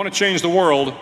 Want to change the world?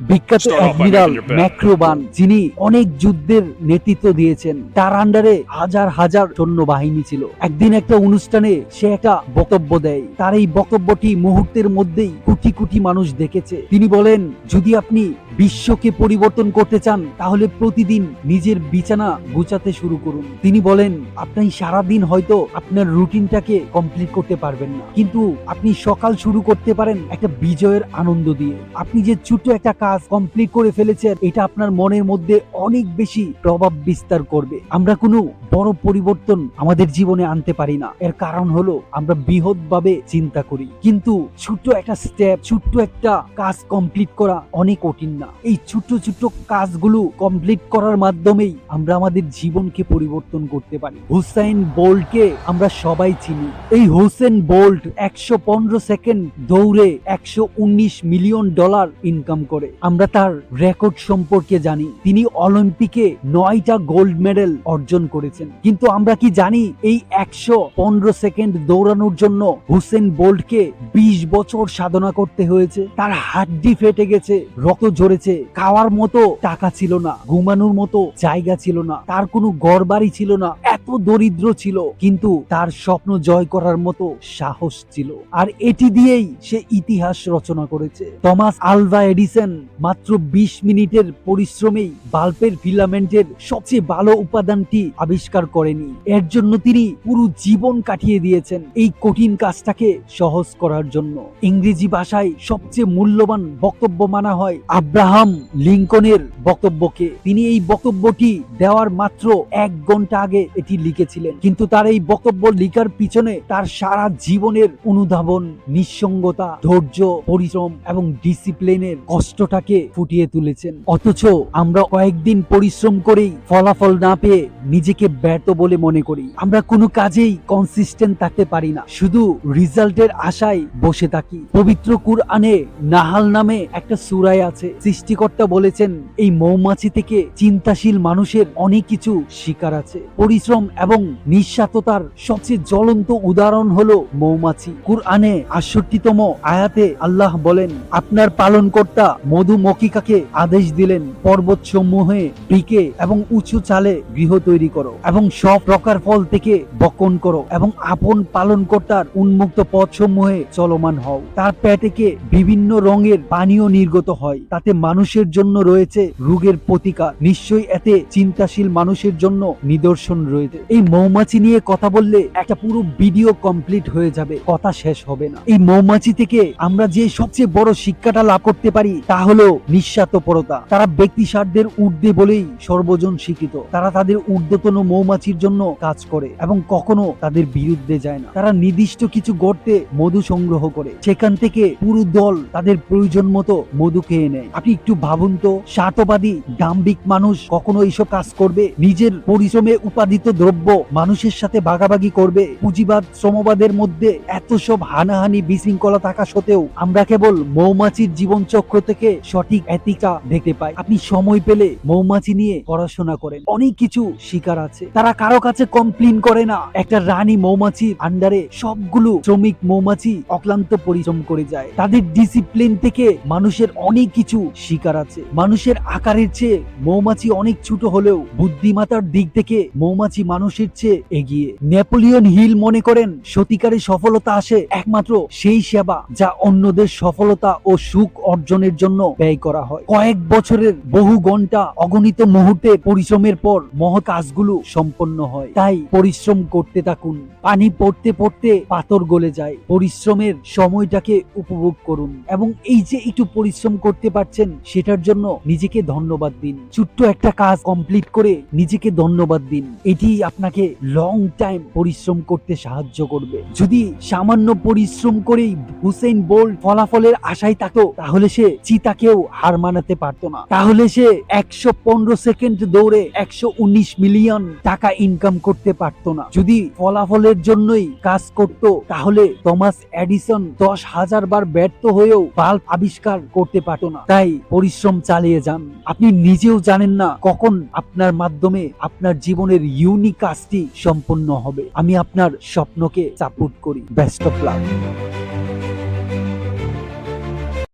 বিখ্যাত admiral. ম্যাক্রোবান যিনি অনেক যুদ্ধের নেতৃত্ব দিয়েছেন। তার আন্ডারে হাজার হাজার সৈন্য বাহিনী ছিল। একদিন একটা অনুষ্ঠানে সে একটা বক্তব্য দেয়। তার এই বক্তব্যটি মুহূর্তের মধ্যেই কোটি কোটি মানুষ দেখেছে। তিনি বলেন যদি আপনি বিশ্বকে পরিবর্তন করতে চান তাহলে প্রতিদিন নিজের বিছানা গুছাতে শুরু করুন। তিনি বলেন আপনি সারাদিন হয়তো আপনার রুটিনটাকে কমপ্লিট করতে পারবেন না। কিন্তু আপনি সকাল শুরু করতে পারেন একটা বিজয়ের আনন্দ দিয়ে। আপনি যে ছোট্ট একটা কাজ কমপ্লিট করে ফেলেছেন, এটা আপনার মনের মধ্যে অনেক বেশি প্রভাব বিস্তার করবে। আমরা কোনো বড় পরিবর্তন আমাদের জীবনে আনতে পারি না। এর কারণ হলো, আমরা বৃহৎ ভাবে চিন্তা করি। কিন্তু ছোট্ট একটা স্টেপ ছোট্ট একটা কাজ কমপ্লিট করা অনেক কঠিন না। এই ছোট্ট ছোট্ট কাজগুলো কমপ্লিট করার মাধ্যমেই আমরা আমাদের জীবনকে পরিবর্তন করতে পারি। হুসাইন বোল্টকে আমরা সবাই চিনি। এই হুসেন বোল্ট একশো পনেরো সেকেন্ড দৌড়ে একশো উনিশ মিলিয়ন ডলার ইনকাম করে। আমরা তার রেকর্ড সম্পর্কে জানি। তিনি অলিম্পিকে নয়টা গোল্ড মেডেল অর্জন করেছেন। কিন্তু আমরা কি জানি এই একশো পনেরো সেকেন্ড দৌড়ানোর জন্য হুসেন বোল্টকে বিশ বছর সাধনা করতে হয়েছে? তার হাড্ডি ফেটে গেছে, রক্ত ঝরেছে, খাওয়ার মতো টাকা ছিল না, ঘুমানোর মতো জায়গা ছিল না, তার কোনো ঘর বাড়ি ছিল না, এত দরিদ্র ছিল, কিন্তু তার স্বপ্ন জয় করার মতো সাহস ছিল। আর এটি দিয়েই সে ইতিহাস রচনা করেছে। থমাস আলভা এডিসন মাত্র বিশ মিনিটের পরিশ্রমেই বাল্বের ফিলামেন্টের সবচেয়ে ভালো উপাদানটি আবিষ্কার করেনি। এর জন্য তিনি পুরো জীবন কাটিয়ে দিয়েছেন এই কঠিন কাজটাকে সহজ করার জন্য। ইংরেজি ভাষায় সবচেয়ে মূল্যবান বক্তব্য মানা হয় আব্রাহাম লিঙ্কনের বক্তব্যকে। তিনি এই বক্তব্যটি দেওয়ার মাত্র এক ঘণ্টা আগে এটি লিখেছিলেন। কিন্তু তার এই বক্তব্য লিখার পিছনে তার সারা জীবনের অনুধাবন, নিঃসঙ্গতা, ধৈর্য, পরিশ্রম এবং ডিসিপ্লিনের কষ্টটাকে ফুটিয়ে তুলেছেন। অথচ আমরা কয়েকদিন পরিশ্রম করেই ফলাফল না পেয়ে নিজেকে ব্যর্থ বলে মনে করি। আমরা কোনো কাজেই কনসিস্টেন্ট থাকতে পারি না। শুধু রেজাল্টের আশায় বসে থাকি। পবিত্র কুরআনে নাহাল নামে একটা সুরায় আছে। সৃষ্টিকর্তা বলেছেন, এই মৌমাছি থেকে চিন্তাশীল মানুষের অনেক কিছু শিকার আছে। পরিশ্রম এবং নিঃস্বার্থতার সবচেয়ে জ্বলন্ত উদাহরণ হলো মৌমাছি। কুরআনে আটষট্টিতম আয়াতে আল্লাহ বলেন, আপনার পালনকর্তা মধুমক্ষিকাকে আদেশ দিলেন পর্বত সমূহে পিকে এবং উঁচু চালে গৃহ তৈরি করো এবং সব প্রকার ফল থেকে বকন করো এবং আপন পালনকর্তার উন্মুক্ত পথ সমূহে চলমান হও। তার পেটেকে বিভিন্ন রঙের পানীয় নির্গত হয়, তাতে মানুষের জন্য রয়েছে রোগের প্রতিকার। নিশ্চয়ই এতে চিন্তাশীল মানুষের জন্য নিদর্শন রয়েছে। এই মৌমাছি নিয়ে কথা বললে একটা পুরো ভিডিও কমপ্লিট হয়ে যাবে, কথা শেষ হবে না। এই মৌমাছি থেকে আমরা যে সবচেয়ে বড় শিক্ষাটা লাভ করতে পারি, তা হলো নিঃস্বার্থপরতা। তারা ব্যক্তি স্বার্থের ঊর্ধ্বে বলেই সর্বজন স্বীকৃত। তারা তাদের ঊর্ধ্বতন মৌমাছির জন্য কাজ করে এবং কখনো তাদের বিরুদ্ধে যায় না। তারা নির্দিষ্ট কিছু গর্তে মধু সংগ্রহ করে। সেখান থেকে পুরো দল তাদের প্রয়োজন মতো মধু খেয়ে নেয়। আপনি একটু ভাবুন তো, স্বার্থবাদী ডাম্বিক মানুষ কখনো এইসব কাজ করবে? নিজের পরিশ্রমে উৎপাদিত দ্রব্য মানুষের সাথে ভাগাভাগি করবে? পুঁজিবাদ, শ্রমবাদের মধ্যে এত সব হানাহানি বিশৃঙ্খলা থাকা সত্ত্বেও আমরা কেবল মৌমাছির জীবন চক্র থেকে সঠিক এতিকা দেখতে পাই আপনি সময় পেলে মৌমাছি নিয়ে পড়াশোনা করেন। অনেক কিছু শিকার আছে। তারা কারও কাছে কমপ্লেন করে না। একটা রানী মৌমাছির আন্ডারে সবগুলো শ্রমিক মৌমাছি অক্লান্ত পরিশ্রম করে যায়। তাদের ডিসিপ্লিন থেকে মানুষের অনেক কিছু শিকার আছে। মানুষের আকারের চেয়ে মৌমাছি অনেক ছোট হলেও বুদ্ধিমাতার দিক থেকে মৌমাছি মানুষের চেয়ে এগিয়ে। নেপোলিয়ন হিল মনে করেন, সত্যিকারের সফলতা আসে একমাত্র সেই সেবা যা অন্যদের সফলতা ও সুখ অর্জনের জন্য ব্যয় করা হয়। কয়েক বছরের বহু ঘণ্টা অগণিত মুহূর্তে পরিশ্রমের পর মহৎ কাজগুলো সম্পন্ন হয়। তাই পরিশ্রম করতে থাকুন। পানি পড়তে পড়তে পাথর গলে যায়। পরিশ্রমের সময়টাকে উপভোগ করুন এবং এই যে একটু পরিশ্রম করতে পারছেন, সেটার জন্য নিজেকে ধন্যবাদ দিন। ছোট্ট একটা কাজ কমপ্লিট করে নিজেকে ধন্যবাদ দিন। এটি আপনাকে লং টাইম পরিশ্রম করতে সাহায্য করবে। যদি সামান্য পরিশ্রম করেই হুসেন বোল্ট ফলাফলের আশায় থাকতো, তাহলে সে চিতাকেও হার মানাতে পারতো না। তাহলে সে একশো পনেরো সেকেন্ড দৌড়ে একশো উনিশ মিলিয়ন টাকা ইনকাম করতে পারতো না। যদি ফলাফলের জন্যই কাজ করত, তাহলে থমাস এডিসন দশ হাজার বার ব্যর্থ হয়েও বাল্ব আবিষ্কার করতে পারতো না। তাই পরিশ্রম চালিয়ে যান। আপনি নিজেও জানেন না কখন আপনার মাধ্যমে আপনার জীবনের ইউনিক কাজটি সম্পন্ন হবে। আমি আপনার স্বপ্নকে সাপোর্ট করি। Best of love